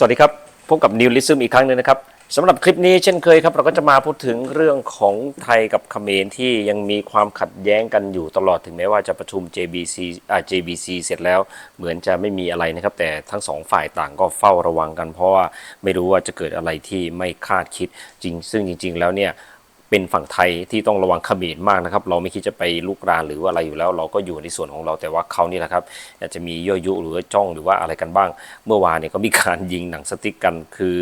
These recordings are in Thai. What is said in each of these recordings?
สวัสดีครับ พบกับนิวลิซึมอีกครั้งหนึ่งนะครับสำหรับคลิปนี้เช่นเคยครับ เราก็จะมาพูดถึงเรื่องของไทยกับเขมรที่ยังมีความขัดแย้งกันอยู่ตลอดถึงแม้ว่าจะประชุม JBC อ่า JBC เสร็จแล้ว เหมือนจะไม่มีอะไรนะครับ แต่ทั้งสองฝ่ายต่างก็เฝ้าระวังกัน เพราะว่าไม่รู้ว่าจะเกิดอะไรที่ไม่คาดคิดจริง ซึ่งจริง ๆ แล้วเนี่ย เป็นฝั่งไทยที่ต้องระวังขมรมากนะครับ เราไม่คิดจะไปลุกรานหรือว่าอะไรอยู่แล้ว เราก็อยู่ในส่วนของเราแต่ว่าเขานี่แหละครับอาจจะมียั่วยุหรือว่าจ้องหรือว่าอะไรกันบ้าง เมื่อวานเนี่ยก็มีการยิงหนังสติ๊กกันคือ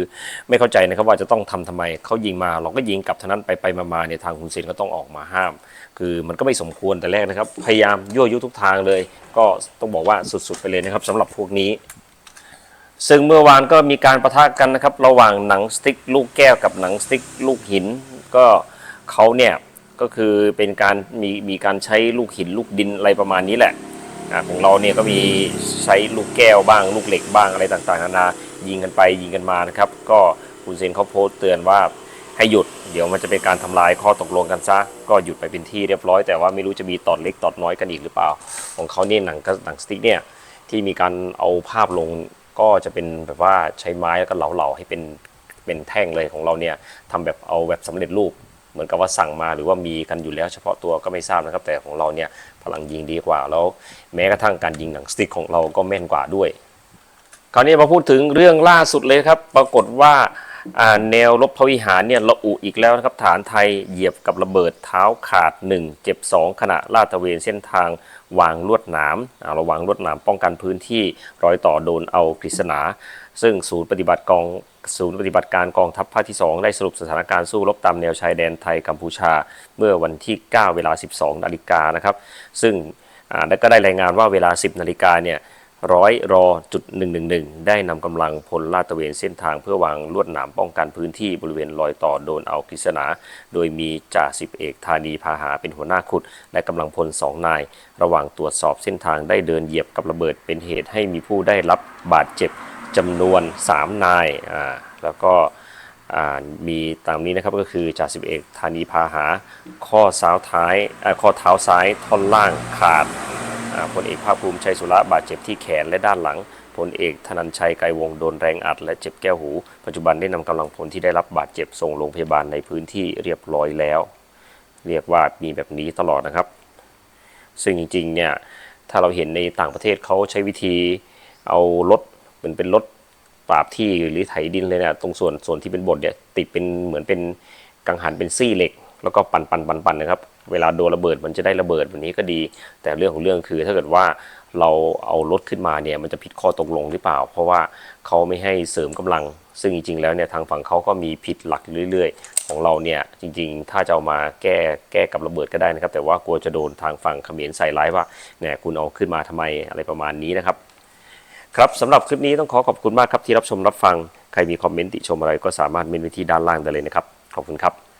ไม่เข้าใจนะครับว่าจะต้องทำทำไมเขายิงมา เราก็ยิงกลับเท่านั้นไปไปมาเนี่ยทางคุณเซนก็ต้องออกมาห้าม คือมันก็ไม่สมควรแต่แรกนะครับ พยายามยั่วยุทุกทางเลย ก็ต้องบอกว่าสุดๆไปเลยนะครับสำหรับพวกนี้ซึ่งเมื่อวานก็มีการประทะกันนะครับ ระหว่างหนังสติ๊กลูกแก้วกับหนังสติ๊กลูกหิน ก็ เขาเนี่ยก็คือเป็นการมีมีการใช้ลูกหินลูกดินอะไรประมาณนี้แหละของเราเนี่ยก็มีใช้ลูกแก้วบ้าง ลูกเหล็กบ้างอะไรต่างๆนานายิงกันไปยิงกันมานะครับ ก็คุณเซนเขาโพสต์เตือนว่าให้หยุด เดี๋ยวมันจะเป็นการทำลายข้อตกลงกันซะ ก็หยุดไปเป็นที่เรียบร้อยแต่ว่าไม่รู้จะมีตอนเล็กตอนน้อยกันอีกหรือเปล่า ของเขาเนี่ยหนังก็หนังสติ๊กเนี่ยที่มีการเอาภาพลงก็จะเป็นแบบว่าใช้ไม้แล้วก็เหลาๆให้เป็นเป็นแท่งเลยของเราเนี่ยทำแบบเอาแบบสำเร็จรูป เหมือนกับว่าสั่งมาหรือว่ามีกันอยู่แล้วเฉพาะตัวก็ไม่ทราบนะครับ แต่ของเราเนี่ยพลังยิงดีกว่า แล้วแม้กระทั่งการยิงหนังสติ๊กของเราก็แม่นกว่าด้วย คราวนี้มาพูดถึงเรื่องล่าสุดเลยครับ ปรากฏว่าแนวรบพวิหารเนี่ยระอุอีกแล้วนะครับฐานไทยเหยียบกับระเบิดเท้าขาด 1 เจ็บ 2 ขณะลาดตระเวนเส้นทาง วางลวดหนามเราวางลวดหนามป้องกันพื้นที่รอยต่อโดนเอากฤษณา ซึ่งศูนย์ปฏิบัติกองศูนย์ปฏิบัติการกองทัพภาคที่ 2 ได้สรุปสถานการณ์สู้รบตามแนวชายแดนไทยกัมพูชา เมื่อวันที่ 9 เวลา 12 นาฬิกานะครับ ซึ่งและก็ได้รายงานว่าเวลา 10 นาฬิกาเนี่ย ร้อยรอจุดหนึ่งหนึ่งหนึ่งได้นำกำลังพลลาดตระเวนเส้นทางเพื่อวางลวดหนามป้องกันพื้นที่บริเวณรอยต่อโดนเอากฤษณา โดยมีจ่าสิบเอกธานีพาหาเป็นหัวหน้าขุด และกำลังพลสองนาย ระหว่างตรวจสอบเส้นทางได้เดินเหยียบกับระเบิดเป็นเหตุให้มีผู้ได้รับบาดเจ็บจำนวน 3 นายอ่าแล้วก็อ่ามีตามนี้นะครับก็คือจ่าสิบเอกธานีพาหา ข้อเท้าท้ายอ่าข้อเท้าซ้ายท่อนล่างขาด พลเอกภาคภูมิชัยสุระบาดเจ็บที่แขนและด้านหลังพลเอกธนันชัยไกรวงโดนแรงอัดและเจ็บแก้วหู ปัจจุบันได้นำกำลังพลที่ได้รับบาดเจ็บส่งโรงพยาบาลในพื้นที่เรียบร้อยแล้ว เรียกว่ามีแบบนี้ตลอดนะครับ ซึ่งจริงๆเนี่ยถ้าเราเห็นในต่างประเทศเขาใช้วิธีเอารถเหมือนเป็นรถปราบที่หรือไถดินเลยเนี่ยตรงส่วนส่วนที่เป็นบดเนี่ยติดเป็นเหมือนเป็นกังหันเป็นซี่เหล็ก แล้วก็ปั่นปั่นปั่นปั่นนะครับ เวลาโดนระเบิดมันจะได้ระเบิดแบบนี้ก็ดี แต่เรื่องของเรื่องคือถ้าเกิดว่าเราเอารถขึ้นมาเนี่ยมันจะผิดข้อตกลงหรือเปล่า เพราะว่าเขาไม่ให้เสริมกำลัง ซึ่งจริงๆแล้วเนี่ยทางฝั่งเขาก็มีผิดหลักเรื่อย ๆ ของเราเนี่ยจริงๆ ถ้าจะเอามาแก้แก้กับระเบิดก็ได้นะครับ แต่ว่ากลัวจะโดนทางฝั่งเขมรใส่ร้ายว่าเนี่ยคุณเอาขึ้นมาทำไมอะไรประมาณนี้นะครับครับสำหรับคลิปนี้ต้องขอขอบคุณมากครับที่รับชมรับฟัง ใครมีคอมเมนต์ติชมอะไรก็สามารถเมนไว้ที่ด้านล่างได้เลยนะครับ ขอบคุณครับ